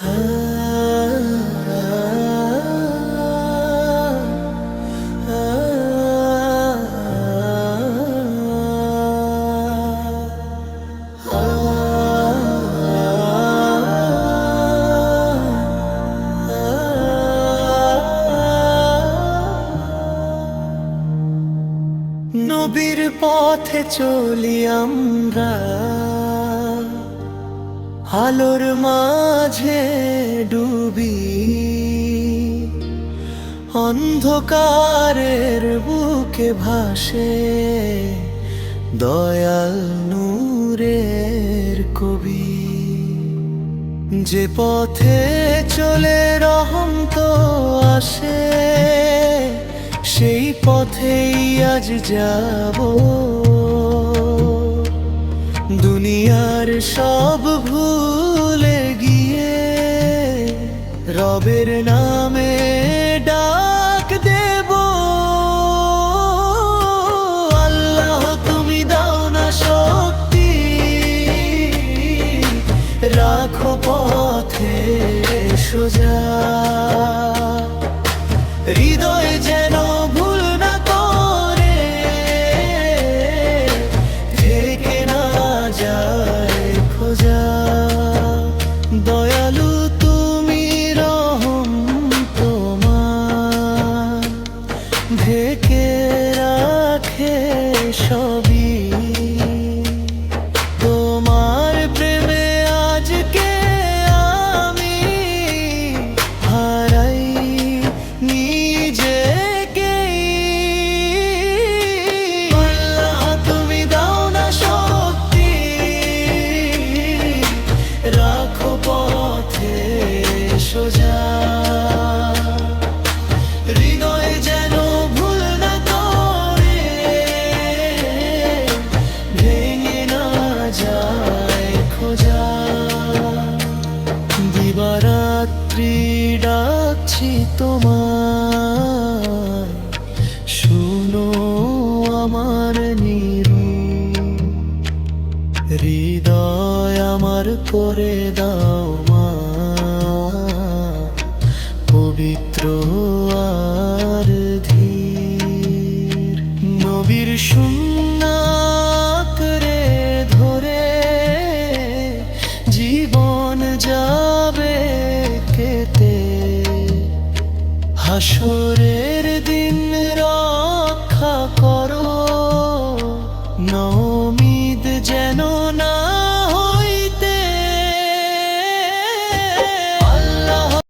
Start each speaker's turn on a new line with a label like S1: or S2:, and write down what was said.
S1: নবীর পথে চলি আমরা। আলোর মাঝে ডুবি। অন্ধকারের বুকে ভাসে দয়াল নূরের কবি। যে পথে চলে রহম তো আসে, সেই পথেই আজ যাব। দুনিয়ার সব ভুলে গিয়ে রবের নামে ডাক দেব। আল্লাহ, তুমি দাও না শক্তি। রাখো পথে সোজা। হৃদয় যেন রাখে সবই। দিবারাত্রি ডাকছি তোমার শুনো আমার নিরু। হৃদয় আমার করে দাও মা। পবিত্র